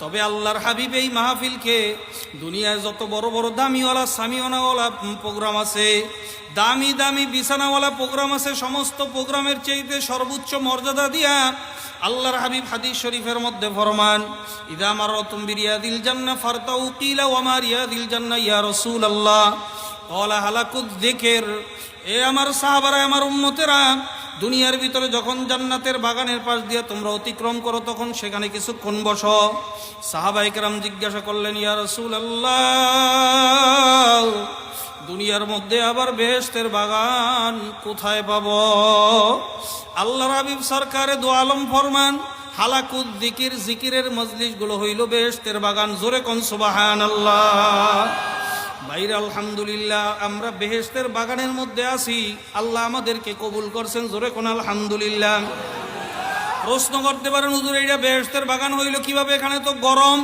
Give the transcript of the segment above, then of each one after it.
তবে আল্লাহর হাবিব এই মাহফিলকে দুনিয়ায় যত বড় বড় দামিওয়ালা সামিওয়ানাওয়ালা প্রোগ্রাম আছে, দামি দামি বিছানাওয়ালা প্রোগ্রাম আছে, সমস্ত প্রোগ্রামের চাইতে সর্বোচ্চ মর্যাদা দিয়া আল্লাহর হাবিব হাদিস শরীফের মধ্যে ফরমান, ইদা আমার রতুম বিরিয়াদিল জান্না ফারতাউ কিলা ওয়ামার ইয়াদিল জান্না ইয়া রসুল আল্লাহ কলা হালাকুদ দেখের এ আমার সাহাবারা আমার উম্মতেরা দুনিয়ার ভিতরে যখন জান্নাতের বাগানের পাশ দিয়ে তোমরা অতিক্রম করো, তখন সেখানে কিছুক্ষণ বসো। সাহাবাইকরাম জিজ্ঞাসা করলেন, ইয়া রসুল আল্লাহ দুনিয়ার মধ্যে আবার বেহেস্তের বাগান কোথায় পাব? আল্লাহ রাবিব সরকারে দো আলম ফরমান, হালাকুদ দিকির জিকিরের মজলিসগুলো হইল বেহেস্তের বাগান। জোরে কোন সুবাহান আল্লাহ বাইরে আলহামদুলিল্লাহ, আমরা বেহেস্তের বাগানের মধ্যে আছি। আল্লাহ আমাদেরকে কবুল করছেন, জোরে কোন আলহামদুলিল্লাহ। প্রশ্ন করতে পারেন, হুজুর, এইটা বেহেস্তের বাগান হইল কীভাবে? এখানে তো গরম,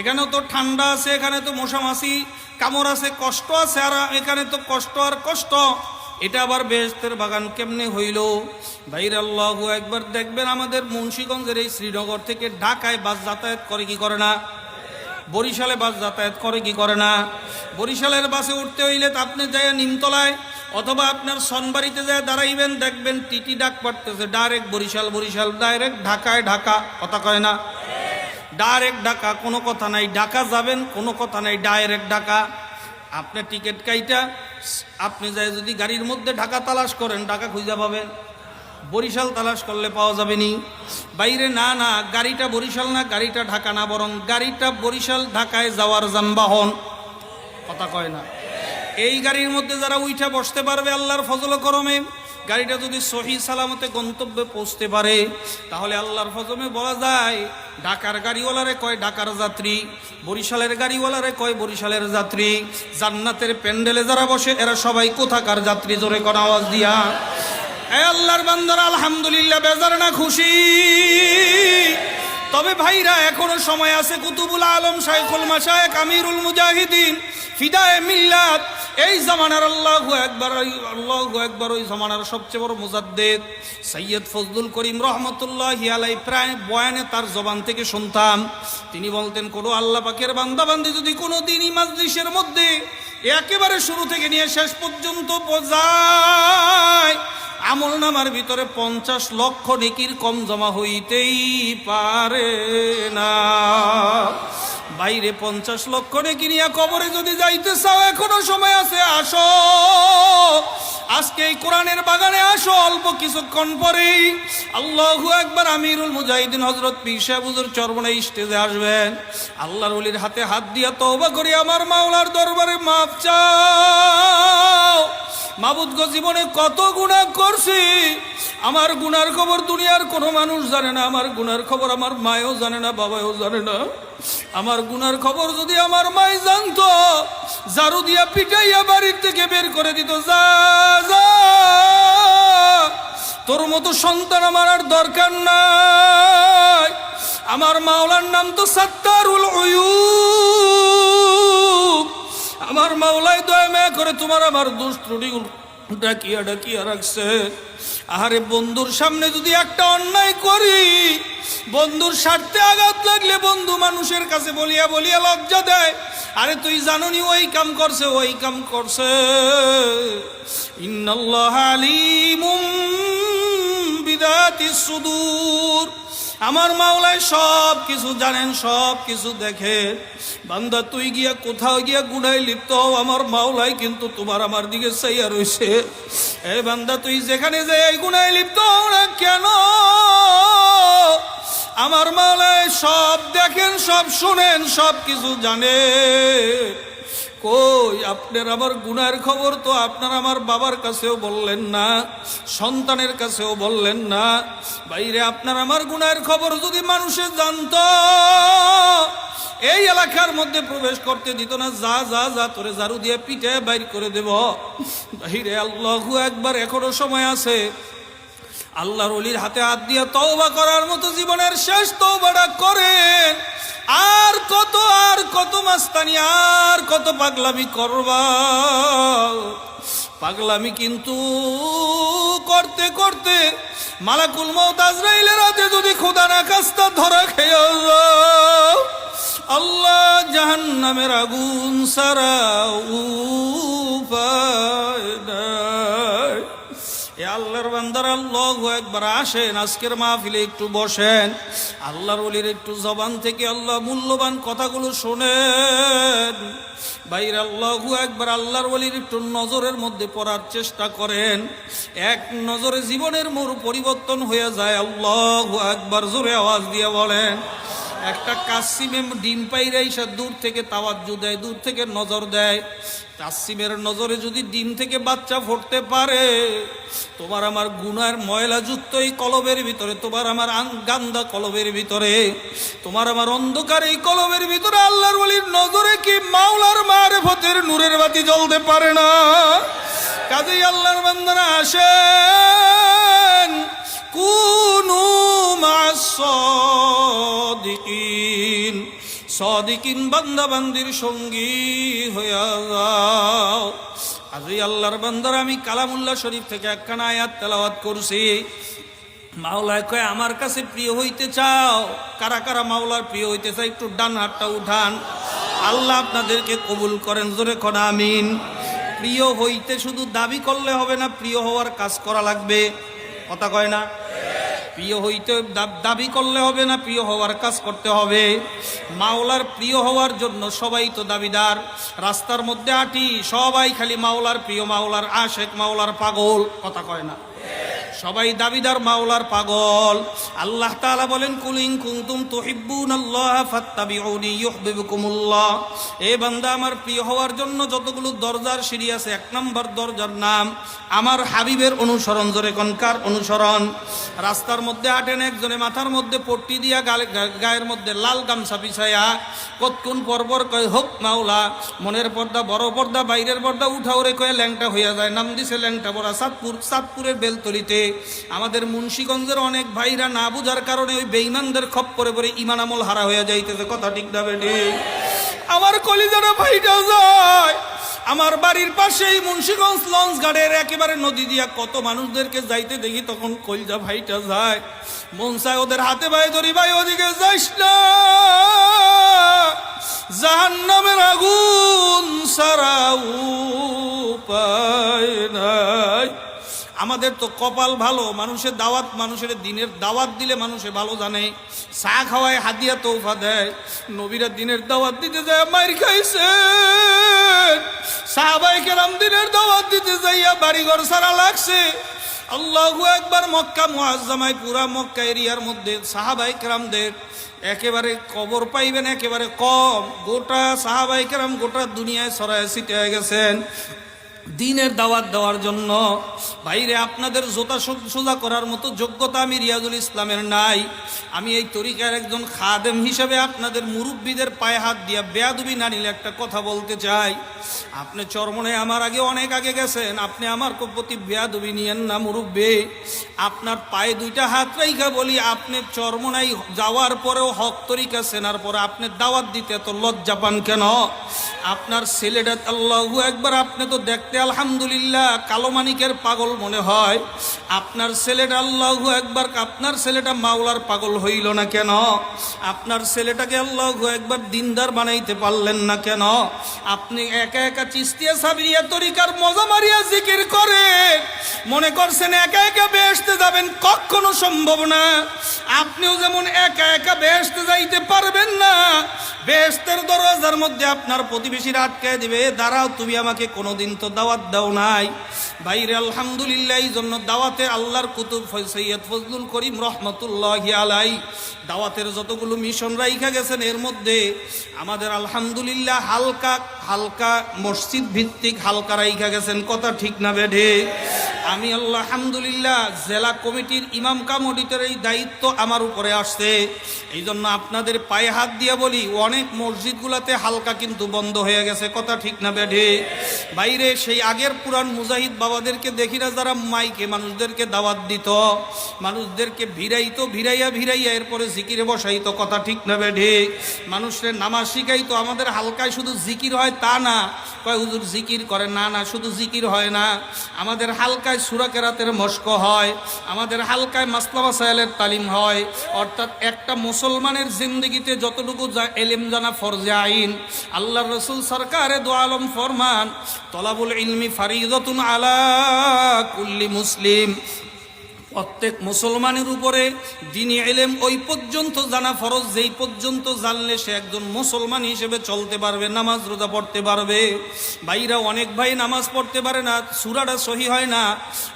এখানে তো ঠান্ডা আছে, এখানে তো মশামাছি, কামড় আছে, কষ্ট আছে, আর এখানে তো কষ্ট আর কষ্ট। এটা আবার বেহেস্তের বাগান কেমনে হইল? বাইরে আল্লাহ একবার দেখবেন আমাদের মুন্সীগঞ্জের এই শ্রীনগর থেকে ঢাকায় বাস যাতায়াত করে, কি করে না? বরিশালে বাস যাতায়াত করে, কি করে না? বরিশালের বাসে উঠতে হইলে তো আপনি যায় নিমতলায় অথবা আপনার সনবাড়িতে যায় দাঁড়াইবেন, দেখবেন টিটি ডাক পারতেছে ডাইরেক্ট বরিশাল বরিশাল, ডাইরেক্ট ঢাকায় ঢাকা, কথা কয় না? ডাইরেক্ট ঢাকা, কোনো কথা নাই, ঢাকা যাবেন, কোনো কথা নাই, ডাইরেক্ট ঢাকা। আপনার টিকিট কাইটা, আপনি যায় যদি গাড়ির মধ্যে ঢাকা তালাশ করেন, ঢাকা খুঁজে পাবেন। বরিশাল তালাশ করলে পাওয়া যাবে নি বাইরে না না, গাড়িটা বরিশাল না, গাড়িটা ঢাকা না, বরং গাড়িটা বরিশাল ঢাকায় যাওয়ার যানবাহন। কথা কয় না। এই গাড়ির মধ্যে যারা উইঠা বসতে পারবে আল্লাহর ফজল করমে, গাড়িটা যদি সহি সালামতে গন্তব্যে পৌঁছতে পারে, তাহলে আল্লাহর ফজমে বলা যায়, ঢাকার গাড়িওয়ালারে কয় ঢাকার যাত্রী, বরিশালের গাড়িওয়ালারে কয় বরিশালের যাত্রী, জান্নাতের প্যান্ডেলে যারা বসে, এরা সবাই কোথাকার যাত্রী? জোরে কোন আওয়াজ দিয়া। আল্লাহর বান্দারা, আলহামদুলিল্লাহ, বেজার না খুশি। তবে ভাইরা, এখনও সময় আছে কুতুবুল আলম শাইখুল মাশায়েক আমিরুল মুজাহিদিন, ফিদায়ে মিল্লাত। এই জামানার আল্লাহ একবার আল্লাহ একবার ওই জামানার সবচেয়ে বড় মুজাদ্দেদ সৈয়দ ফজলুল করিম রহমতুল্লাহ আলাই প্রায় বয়ানে তার জবান থেকে শুনতাম। তিনি বলতেন, কোনো আল্লাহ পাকের বান্দাবান্দি যদি কোনো দিনই মাজলিসের মধ্যে একেবারে শুরু থেকে নিয়ে শেষ পর্যন্ত বোঝায় আমল নামার ভিতরে পঞ্চাশ লক্ষ নেকির কম জমা হইতেই পারে না। বাইরে পঞ্চাশ লক্ষ নেকি নিয়ে কবরে যদি যাইতে চাও, এখনও সময় আছে, আসো। আজকে এই কোরআনের বাগানে আসো, অল্প কিছুক্ষণ পরেই আল্লাহু একবার আমিরুল মুজাহিদিন হজরত সাহেবুজুর চরমনে স্টেজে আসবেন। আল্লাহর উলির হাতে হাত দিয়া তওবা করি, আমার মাওলার দরবারে মাপ চাও। মাবুদ গো জীবনে কত গুণা করছি? আমার গুনার খবর দুনিয়ার কোনো মানুষ জানে না। আমার গুনার খবর আমার মায়ও জানে না বাবাও জানে না। আমার গুনার খবর যদি আমার মাই জানতো জারু দিয়া পিটাইয়া বাড়ির থেকে বের করে দিত। যা যা, তোর মতো সন্তান আমার আর দরকার নাই। আমার মাওলার নাম তো সাত্তারুল উয়ুব। আমার মাওলাই দয়া মায়া করে তোমার আমার দোষ ত্রুটিগুলো ডাকিয়া ডাকিয়া রাখছে। আহারে বন্ধুর সামনে যদি একটা অন্যায় করি, বন্ধুর স্বার্থে আঘাত লাগলে বন্ধু মানুষের কাছে বলিয়া বলিয়া লজ্জা দেয়। আরে তুই জাননি ওই কাম করছে, ওই কাম করছে। ইন্নাল্লাহ আলিমুম বিদাতি সুদূর। আমার মাওলায় সব কিছু জানেন, সব কিছু দেখে বান্দা, তুই গিয়া কোথাও গিয়া গুনায় লিপ্ত হও, আমার মাওলাই কিন্তু তোমার আমার দিকে চাইয়া রয়েছে এ বান্দা, তুই যেখানে যে এই গুনায় লিপ্ত হও না কেন? আমার মাওলায় সব দেখেন, সব শুনেন, সব কিছু জানে কই, আপনার আমার গুনার খবর তো আপনার আমার বাবার কাছেও বললেন না, সন্তানের কাছেও বললেন না। বাইরে আপনার আমার গুনার খবর যদি মানুষে জানত, এই এলাকার মধ্যে প্রবেশ করতে দিত না, যা যা যা, তোরে ঝাড়ু দিয়ে পিঠে বাইর করে দেব। বাহিরে আল্লাহু একবার এখনও সময় আছে আল্লাহর অলির হাতে হাত দিয়ে তওবা করার মতো জীবনের শেষ তওবাটা করেন। আর কত আর কত মাস্তানি আর কত পাগলামি করবা পাগলামি কিন্তু করতে করতে মালাকুল মৌত আজরাইলের হাতে যদি খোদা না কাস্তা ধরা খেয়ে যাও, নামের আগুন সারা উপায়। এ একবার আসেন, আজকের মাহফিলে একটু বসেন। ওলির একটু জবান থেকে আল্লাহ মূল্যবান কথাগুলো শোনেন। একবার আল্লাহর ওলির একটু নজরের মধ্যে পড়ার চেষ্টা করেন। এক নজরে জীবনের মোর পরিবর্তন হয়ে যায়, আল্লাহ একবার জোরে আওয়াজ দিয়ে বলেন একটা কাসিমে ডিম পাইরে এসে দূর থেকে তাওয়াজ্জু দেয়, দূর থেকে নজর দেয়। কাসিমের নজরে যদি ডিম থেকে বাচ্চা ফুটতে পারে, তোমার আমার গুনার ময়লাযুক্ত এই কলবের ভিতরে, তোমার আমার গান্দা কলবের ভিতরে, তোমার আমার অন্ধকার এই কলবের ভিতরে আল্লাহর ওলির নজরে কি মাওলার মারেফতের নূরের বাতি জ্বলতে পারে না? কাজেই আল্লাহর বান্দারা আসেন কুনু মাসদিকিন সদিকিন। বান্দা বান্দির সঙ্গী হইয়া যাও। আজই আল্লাহর বান্দার আমি কালামুল্লাহ শরীফ থেকে একখানা আয়াত তেলাওয়াত করছি। মাওলায় কয়, আমার কাছে প্রিয় হইতে চাও। কারা কারা মাওলার প্রিয় হইতে চাই একটু ডান হাতটা উঠান। আল্লাহ আপনাদেরকে কবুল করেন, জোরে খোনা আমিন। প্রিয় হইতে শুধু দাবি করলে হবে না, প্রিয় হওয়ার কাজ করা লাগবে। কথা কয় না? প্রিয় হইতে দাবি করলে হবে না, প্রিয় হওয়ার কাজ করতে হবে। মাওলার প্রিয় হওয়ার জন্য সবাই তো দাবিদার। রাস্তার মধ্যে আটি, সবাই খালি মাওলার প্রিয়, মাওলার আশেখ মাওলার পাগল, কথা কয় না। সবাই দাবিদার মাওলার পাগল। আল্লাহ তাআলা বলেন, কুলিং কুনতুম তুহিব্বুন আল্লাহ ফাত্তাবিউনি ইউহিব্বুকুমুল্লাহ। এ বান্দা আমার প্রিয় হওয়ার জন্য যতগুলো দরজার সিঁড়ি আছে, এক নম্বর দরজার নাম আমার হাবিবের অনুসরণ, জোরে কনকার অনুসরণ? রাস্তার মধ্যে আটেন একজনে, মাথার মধ্যে পট্টি দিয়া গালে- গায়ের মধ্যে লাল গামছা বিছায়া কতক্ষণ পরপর কয়, হোক মাওলা, মনের পর্দা, বড় পর্দা, বাইরের পর্দা, উঠাও রে, কয়ে ল্যাংটা হইয়া যায়। নাম দিছে ল্যাংটা বড়া সাতপুর, সাতপুরের বেলতলিতে। আমাদের মুন্সীগঞ্জের অনেক ভাইরা না বুঝার কারণে ওই বেইমানদের খপ্পরে পরে ইমান আমল হারা হয়ে যাইতেছে। কথা ঠিক না বেটি? আমার কলিজারা ভাইটা যায়। আমার বাড়ির পাশেই মুন্সীগঞ্জ লঞ্চ গার্ডের একেবারে নদী দিয়া কত মানুষদেরকে যাইতে দেখি, তখন কলজা ভাইটা যায়। মন চায় ওদের হাতে ভাই ধরি, ভাই, ওদিকে যাইস না। জাহান্নামের আগুন সারা উপায় নাই। আমাদের তো কপাল ভালো, মানুষের দাওয়াত, মানুষের দিনের দাওয়াত দিলে মানুষে ভালো জানে। চা খাওয়ায় হাদিয়া তৌফা দেয়, নবীরা দিনের দাওয়াত দিতে যায় মার খাইছে। সাহাবাই কেরাম দিনের দাওয়াত দিতে যাইয়া বাড়িঘর সারা লাগছে। আল্লাহু একবার মক্কা, মুআজ্জামায় পুরা মক্কা এরিয়ার মধ্যে সাহাবাই কেরামদের একেবারে কবর পাইবেন, একেবারে কম। গোটা সাহাবাই কেরাম গোটা দুনিয়ায় ছড়ায় ছিটে গেছেন। দিনের দাওয়াত দেওয়ার জন্য। বাইরে আপনাদের জোতা সোজা করার মতো যোগ্যতা আমি রিয়াজুল ইসলামের নাই। আমি এই তরিকার একজন খাদেম হিসেবে আপনাদের মুরব্বীদের পায়ে হাত দিয়া বেয়াদুবি না নিলে একটা কথা বলতে চাই। আপনি চরমনে আমার আগে অনেক আগে গেছেন, আপনি আমার প্রতি বেয়াদুবি নিয়েন না মুরব্বী। আপনার পায়ে দুইটা হাত রাইখা বলি, আপনি চরমনাই যাওয়ার পরেও হক তরিকা সেনার পরে আপনি দাওয়াত দিতে এত লজ্জা পান কেন? আপনার ছেলেটা আল্লাহু একবার আপনি তো দেখতে আলহামদুলিল্লাহ, কালো মানিকের পাগল মনে হয়। আপনার ছেলেটা আল্লাহু একবার, আপনার ছেলেটা মাওলার পাগল হইল না কেন? আপনার ছেলেটাকে আল্লাহু একবার দিনদার বানাইতে পারলেন না কেন? আপনি একা একা চিস্তিয়া সাবিরিয়া তরিকার মজা মারিয়া জিকির করে মনে করছেন একা একা বেহেশতে যাবেন? কখনো সম্ভব না। আপনিও যেমন একা একা বেহেশতে যাইতে পারবেন না। বেহেশতের দরজার মধ্যে আপনার প্রতিবেশীরা আটকায় দিবে। দাঁড়াও, তুমি আমাকে কোনোদিন তো দাওয়াত দাও নাই। বাইরে আলহামদুলিল্লাহ, এই জন্য দাওয়াতে আল্লাহর কুতুব সৈয়দ ফজলুল করিম রহমতুল্লাহ আলাই দাওয়াতের যতগুলো মিশন রাইখা গেছেন, এর মধ্যে আমাদের আলহামদুলিল্লাহ হালকা হালকা মসজিদ ভিত্তিক হালকা রাইখা গেছেন। কথা ঠিক না বেঢে আমি আল্লাহ আলহামদুলিল্লাহ জেলা কমিটির ইমাম কাম অডিটের এই দায়িত্ব আমার উপরে আসছে। এই জন্য আপনাদের পায়ে হাত দিয়ে বলি, অনেক মসজিদগুলোতে হালকা কিন্তু বন্ধ হয়ে গেছে। কথা ঠিক না বেঢে বাইরে সেই আগের পুরান মুজাহিদ বাবাদেরকে দেখি না, যারা মাইকে মানুষদেরকে দাওয়াত দিত, মানুষদেরকে ভিড়াইতো, ভিড়াইয়া ভিড়াইয়া এরপরে জিকিরে বসাইতো, কথা ঠিক না বেঢে মানুষের নামাজ শিখাইতো, আমাদের হালকায় শুধু জিকির হয় তা না। কয়, হুজুর, জিকির করে, না না, শুধু জিকির হয় না। আমাদের হালকায় সুরা কেরাতের মস্ক হয়, আমাদের হালকায় মাসলা মাসাইলের তালিম হয়। অর্থাৎ একটা মুসলমানের জিন্দগিতে যতটুকু যা এলেম জানা ফরজে আইন আল্লাহ রসুল সরকারে দো আলম ফরমান, তলাবুল ইলমি ফারিদতুন আলা কুল্লি মুসলিম। প্রত্যেক মুসলমানের উপরে দিনী এলেম ওই পর্যন্ত জানা ফরজ, যেই পর্যন্ত জানলে সে একজন মুসলমান হিসেবে চলতে পারবে, নামাজ রোজা পড়তে পারবে। ভাইরা, অনেক ভাই নামাজ পড়তে পারে না, সুরাটা সহি হয় না।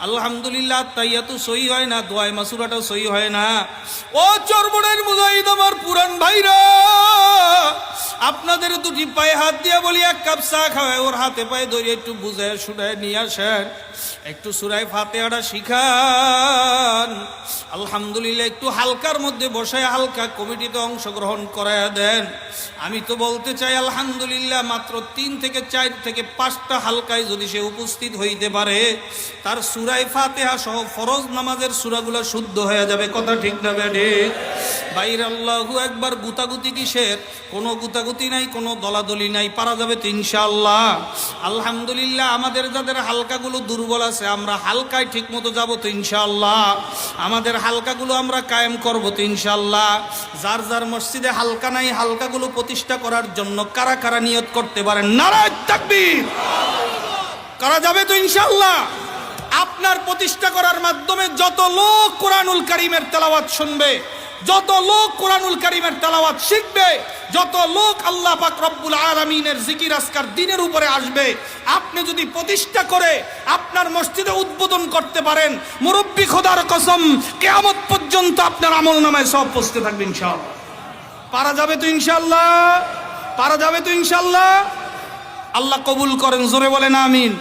আলহামদুলিল্লাহ তাইয়াতু সহি হয় না দোয়াই মাসুরাটা সহি হয় না। ও চরবনের মুজাহিদ আমার পুরান ভাইরা, আপনাদের দুটি পায়ে হাত দিয়ে বলি, এক কাপ চা খাওয়ায়, ওর হাতে পায়ে ধরে একটু বুঝায় শুনায় নিয়ে আসেন। একটু সুরাই ফাতেহাটা শিখান আলহামদুলিল্লাহ, একটু হালকার মধ্যে বসে হালকা কমিটিতে অংশগ্রহণ করায় দেন। আমি তো বলতে চাই, আলহামদুলিল্লাহ, মাত্র তিন থেকে চার থেকে পাঁচটা হালকায় যদি সে উপস্থিত হইতে পারে, তার সুরাই ফাতেহা সহ ফরজ নামাজের সুরাগুলো শুদ্ধ হয়ে যাবে। কথা ঠিক না বেডে বাইর আল্লাহু একবার গুতাগুতি কিসের? কোনো গুতাগুতি নাই, কোনো দলাদলি নাই, পারা যাবে তো ইনশাআল্লাহ। আলহামদুলিল্লাহ, আমাদের যাদের হালকাগুলো দুর্বল আছে, আমরা হালকায় ঠিক মতো যাব তো ইনশাআল্লাহ। আমাদের হালকাগুলো আমরা কায়েম করব তো ইনশাল্লাহ যার যার মসজিদে হালকা নাই, হালকাগুলো প্রতিষ্ঠা করার জন্য কারা কারা নিয়ত করতে পারেন? নারায় তাকবীর! করা যাবে তো ইনশাল্লাহ আপনার প্রতিষ্ঠা করার মাধ্যমে যত লোক কোরআনুল করিমের তেলাওয়াত শুনবে যত লোক কোরআনুল করিমের তেলাওয়াত শিখবে, যত লোক আল্লাহ পাক রব্বুল আলামিনের জিকির আসকার দিনের উপরে আসবে, আপনি যদি প্রতিষ্ঠা করে আপনার মসজিদে উদ্বোধন করতে পারেন, মুরব্বী খোদার কসম, কেয়ামত পর্যন্ত আপনার আমল নামায় সব পৌঁছতে থাকবে ইনশাআল্লাহ। পারা যাবে তো ইনশাআল্লাহ? পারা যাবে তো ইনশাআল্লাহ? আল্লাহ কবুল করেন, জোরে বলেন, আমিন।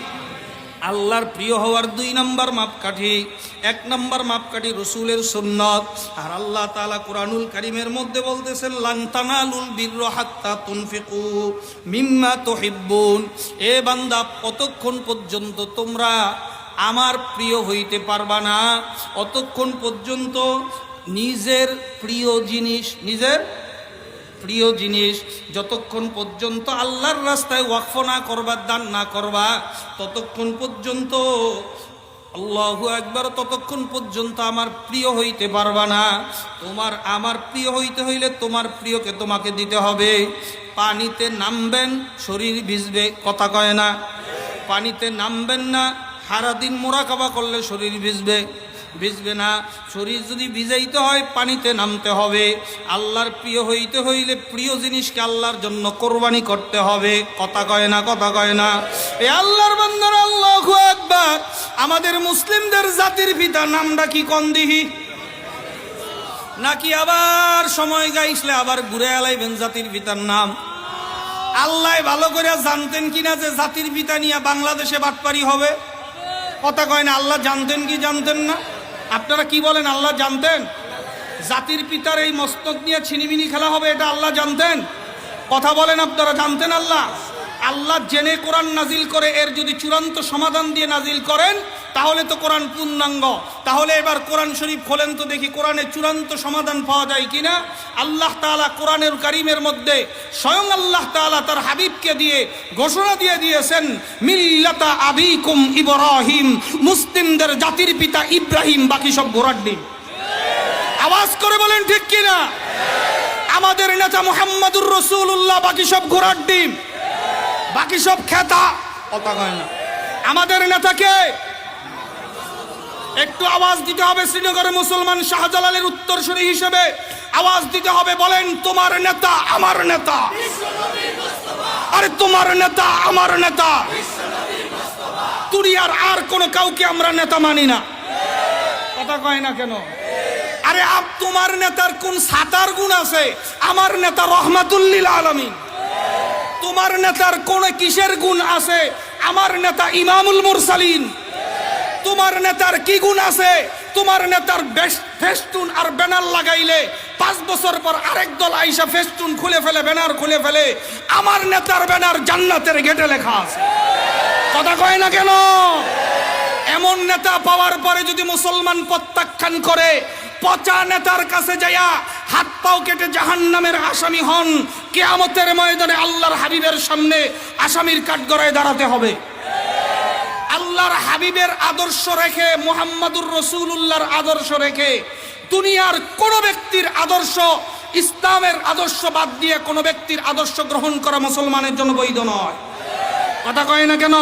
আল্লাহর প্রিয় হওয়ার দুই নম্বর মাপকাঠি, এক নম্বর মাপকাঠি রসুলের সুন্নত। আর আল্লাহ তাআলা কোরআনুল কারিমের মধ্যে বলতেছেন লাংতানালুল বীর হাত্তা তুনফিকু মিম্মা তুহিব্বুন। এ বান্দা কতক্ষণ পর্যন্ত তোমরা আমার প্রিয় হইতে পারবা না। অতক্ষণ পর্যন্ত নিজের প্রিয় জিনিস, নিজের প্রিয় জিনিস, যতক্ষণ পর্যন্ত আল্লাহর রাস্তায় ওয়াকফ না করবা, দান না করবা, ততক্ষণ পর্যন্ত আল্লাহু একবার ততক্ষণ পর্যন্ত আমার প্রিয় হইতে পারবা না। তোমার, আমার প্রিয় হইতে হইলে তোমার প্রিয়কে তোমাকে দিতে হবে। পানিতে নামবেন, শরীর ভিজবে, কথা কয় না। পানিতে নামবেন না সারাদিন মোরাকাবা করলে শরীর ভিজবে। ভিজবে না। শরীর যদি ভিজাইতে হয়, পানিতে নামতে হবে। আল্লাহর প্রিয় হইতে হইলে প্রিয় জিনিসকে আল্লাহর জন্য কোরবানি করতে হবে। কথা কয় না, কথা কয় না। এ আল্লাহর বান্দার আল্লাহ একবার আমাদের মুসলিমদের জাতির পিতা নামটা কি কন্দিহি নাকি আবার সময় গাইসলে আবার ঘুরে আলাইবেন জাতির পিতার নাম? আল্লাহ ভালো করে জানতেন কিনা যে জাতির পিতা নিয়ে বাংলাদেশে বাটপারি হবে? কথা কয় না, আল্লাহ জানতেন কি জানতেন না? আপনারা কি বলেন, আল্লাহ জানতেন? জাতির পিতার এই মস্তক নিয়ে ছিনিমিনি খেলা হবে, এটা আল্লাহ জানতেন? কথা বলেন আপনারা, জানতেন আল্লাহ? আল্লাহ জেনে কোরআন নাজিল করে, এর যদি চূড়ান্ত সমাধান দিয়ে নাজিল করেন, তাহলে তো কোরআন পূর্ণাঙ্গ। তাহলে এবার কোরআন শরীফ খোলেন তো দেখি কোরআনের চূড়ান্ত সমাধান পাওয়া যায় কিনা? আল্লাহ তাআলা কোরআনের কারিমের মধ্যে স্বয়ং আল্লাহ তাআলা তার হাবিবকে দিয়ে ঘোষণা দিয়ে দিয়েছেন, মিল্লাতা আবিকুম ইব্রাহিম, মুসলিমদের জাতির পিতা ইব্রাহিম, বাকি সব ঘোড়ার ডিম। আওয়াজ করে বলেন ঠিক কিনা? আমাদের নেতা মোহাম্মদুর রসুল্লাহ বাকি সব ঘোড়ার ডিম। বাকি সব খেতা। কথা কয় না। আমাদের নেতাকে একটু আওয়াজ দিতে হবে শ্রীনগরের মুসলমান শাহজালালের উত্তরসূরি হিসেবে। আওয়াজ দিতে হবে, বলেন, তোমার নেতা আমার নেতা। আরে, তোমার নেতা আমার নেতা। তুরিয়ার আর কোনো কাউকে আমরা নেতা মানি না। কথা কয় না কেন? আরে, আপ, তোমার নেতার কোন সাতার গুণ আছে? আমার নেতা রহমাতুল্লিল আলমিন। তোমার নেতার কোন কিসের গুণ আছে? আমার নেতা ইমামুল মুরসালিন। তোমার নেতার কি গুণ আছে? তোমার নেতার ফেস্টুন আর ব্যানার লাগাইলে পাঁচ বছর পর আরেক দল আইসা ফেস্টুন খুলে ফেলে, ব্যানার খুলে ফেলে। আমার নেতার ব্যানার জান্নাতের গেটে লেখা আছে। কথা কয় না কেন? এমন নেতা পাওয়ার পরে যদি মুসলমান প্রত্যাখ্যান করে পচা নেতার কাছে যাইয়া হাত পাও কেটে জাহান নামের আসামি হন। কেয়ামতের ময়দানে আল্লাহর হাবিবের সামনে আসামির কাঠগড়ায় দাঁড়াতে হবে। আল্লাহর হাবিবের আদর্শ রেখে, মোহাম্মদুর রসুল্লাহর আদর্শ রেখে দুনিয়ার কোন ব্যক্তির আদর্শ, ইসলামের আদর্শ বাদ দিয়ে কোনো ব্যক্তির আদর্শ গ্রহণ করা মুসলমানের জন্য বৈধ নয়। কথা কয় না কেন?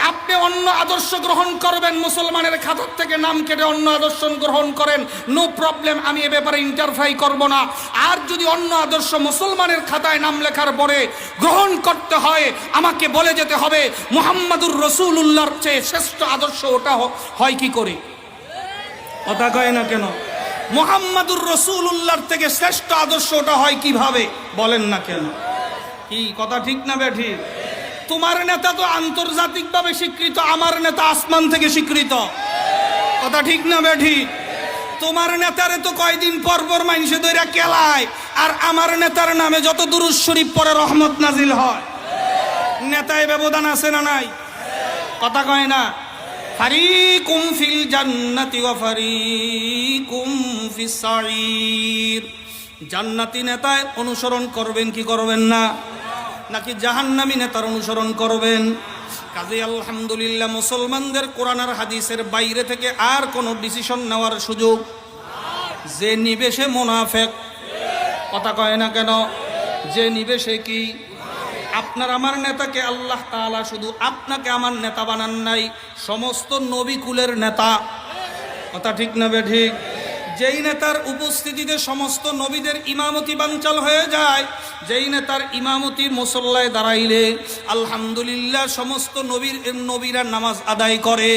আপনি অন্য আদর্শ গ্রহণ করবেন, মুসলমানের খাতার থেকে নাম কেটে অন্য আদর্শ গ্রহণ করেন নো প্রবলেম আমি এ ব্যাপারে ইন্টারফাই করব না। আর যদি অন্য আদর্শ মুসলমানের খাতায় নাম লেখার পরে গ্রহণ করতে হয়, আমাকে বলে যেতে হবে, মুহাম্মাদুর রসুল্লাহর চেয়ে শ্রেষ্ঠ আদর্শ ওটা হয় কি করে? কথা কয় না কেন? মোহাম্মদুর রসুল্লাহর থেকে শ্রেষ্ঠ আদর্শ ওটা হয় কীভাবে? বলেন না কেন? কি, কথা ঠিক না বেঠি তোমার নেতা তো আন্তর্জাতিকভাবে স্বীকৃত, আমার নেতা আসমান থেকে স্বীকৃত। কথা ঠিক না, বেঠি? তোমার নেতারে তো কয়দিন পর পর মানুষে দইরা কেলায়, আর আমার নেতার নামে যত দুরুজ শরীফ পরে রহমত নাজিল হয়। নেতায় ব্যবধান আছে না নাই? কথা কয় না। ফারিকুম ফিল জান্নাতি ওয়া ফারিকুম ফিস সাঈর জান্নাতি নেতায় অনুসরণ করবেন কি করবেন না? নাকি জাহান্নামী নেতার অনুসরণ করবেন। কাজে আলহামদুলিল্লাহ মুসলমানদের কোরআন আর হাদিসের বাইরে থেকে আর কোনো ডিসিশন নেওয়ার সুযোগ। যে নিবেশে মোনাফেক। কথা কয় না কেন? যে নিবেশে কি? আপনার আমার নেতাকে আল্লাহ তাআলা শুধু আপনাকে আমার নেতা বানান নাই, সমস্ত নবী কুলের নেতা। কথা ঠিক না বে ঠিক? যেই নেতার উপস্থিতিতে সমস্ত নবীদের ইমামতি বাঞ্চাল হয়ে যায়, যেই নেতার ইমামতি মুসল্লায় দাঁড়াইলে আলহামদুলিল্লাহ সমস্ত নবীর, নবীরা নামাজ আদায় করে।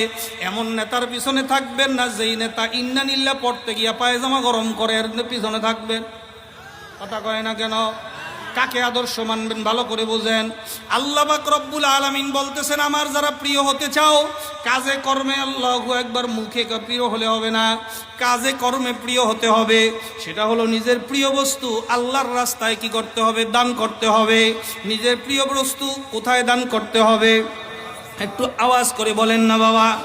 এমন নেতার পিছনে থাকবেন না, যেই নেতা ইন্নানিল্লা পড়তে গিয়া পায়জামা গরম করে পিছনে থাকবেন। কথা কয় না কেন? কাকে আদর্শ মানবেন? ভালো করে বোঝেন। আল্লাহ পাক রব্বুল আলামিন বলতেছেন, আমার যারা প্রিয় হতে চাও, কাজে কর্মে আল্লাহ একবার মুখে প্রিয় হলে হবে না। কাজে কর্মে প্রিয় হতে হবে। সেটা হলো নিজের প্রিয় বস্তু। আল্লাহর রাস্তায় কি করতে হবে? দান করতে হবে। নিজের প্রিয় বস্তু কোথায় দান করতে হবে? একটু আওয়াজ করে বলেন না বাবা।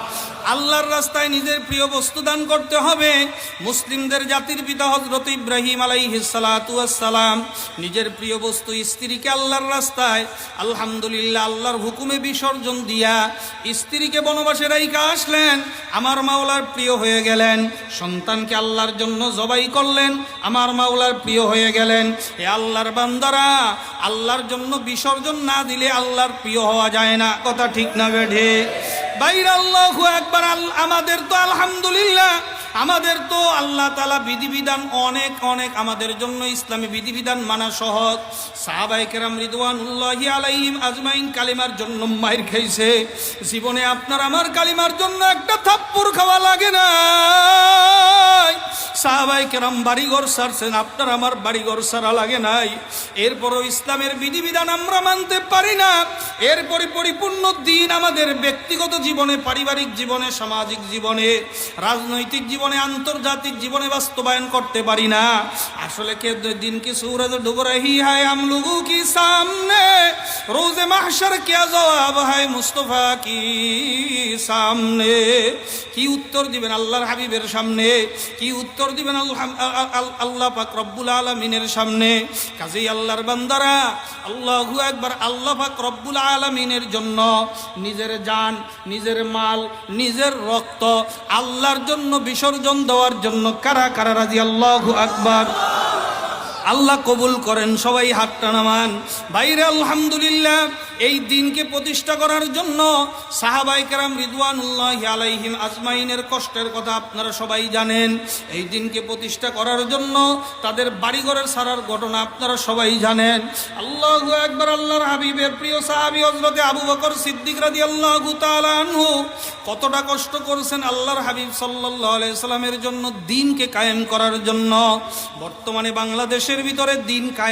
আল্লাহর রাস্তায় নিজের প্রিয় বস্তু দান করতে হবে। মুসলিমদের জাতির পিতা হজরত ইব্রাহিম আলাইহিসালাম নিজের প্রিয় বস্তু স্ত্রীকে আল্লাহর রাস্তায় আলহামদুলিল্লাহ আল্লাহর হুকুমে বিসর্জন দিয়া স্ত্রীকে বনবাসে রাইকা আসলেন। আমার মাওলার প্রিয় হয়ে গেলেন। সন্তানকে আল্লাহর জন্য জবাই করলেন। আমার মাওলার প্রিয় হয়ে গেলেন। এ আল্লাহর বান্দারা, আল্লাহর জন্য বিসর্জন না দিলে আল্লাহর প্রিয় হওয়া যায় না। কথা ঠিক না বেঢে বাইর আল্লাহ একবার আমাদের তো আলহামদুলিল্লাহ। আমাদের তো আল্লাহ তালা বিধিবিধান অনেক অনেক আমাদের জন্য ইসলামী বিধিবিধান মানা সহজ। সাহাবাই কেরাম রিদওয়ানুল্লাহি আলাইহিম আজমাইন কালিমার জন্য মায়ের খাইছে। জীবনে আপনার আমার কালিমার জন্য একটা থাপ্পড় খাওয়া লাগে না সাহাবাই কেরাম বাড়িঘর সারছেন, আপনার আমার বাড়িঘর সারা লাগে নাই। এরপরও ইসলামের বিধিবিধান আমরা মানতে পারি না। এরপরে পরিপূর্ণ দিন আমাদের ব্যক্তিগত জীবনে, পারিবারিক জীবনে, সামাজিক জীবনে, রাজনৈতিক জীবনে জীবনে, আন্তর্জাতিক জীবনে বাস্তবায়ন করতে পারি না। আসলে কে দিন কি সুরজ ডুব রহি হায় আমলুগু কি সামনে? রোজে মাহশর কে জবাব হায় মুস্তফা কি সামনে? কি উত্তর দিবেন আল্লাহর হাবিবের সামনে? কি উত্তর দিবেন আল্লাহ পাক রব্বুল আলমিনের সামনে? কাজেই আল্লাহর বান্দারা, আল্লাহু একবার আল্লাহ পাক রব্বুল আলমিনের জন্য নিজের যান নিজের মাল, নিজের রক্ত, আল্লাহর জন্য বিষয় বিসর্জন দেওয়ার জন্য কারা কারা রাজি? আল্লাহ আকবর। আল্লাহ কবুল করেন, সবাই হাতটা নামান। বাইরে আলহামদুলিল্লাহ। এই দিনকে প্রতিষ্ঠা করার জন্য সাহাবাই কেরাম রিদওয়ানুল্লাহ আলাইহিম আজমাইনের কষ্টের কথা আপনারা সবাই জানেন। এই দিনকে প্রতিষ্ঠা করার জন্য তাদের বাড়িঘরের সারার ঘটনা আপনারা সবাই জানেন। আল্লাহ একবার আল্লাহর হাবিবের প্রিয় সাহাবি হজরতে আবু বকর সিদ্দিক রাদি আল্লাহ আনহু কতটা কষ্ট করছেন আল্লাহর হাবিব সাল্লাহ আলাইসাল্লামের জন্য দিনকে কায়েম করার জন্য। বর্তমানে বাংলাদেশের ভিতরে দিন কায়েম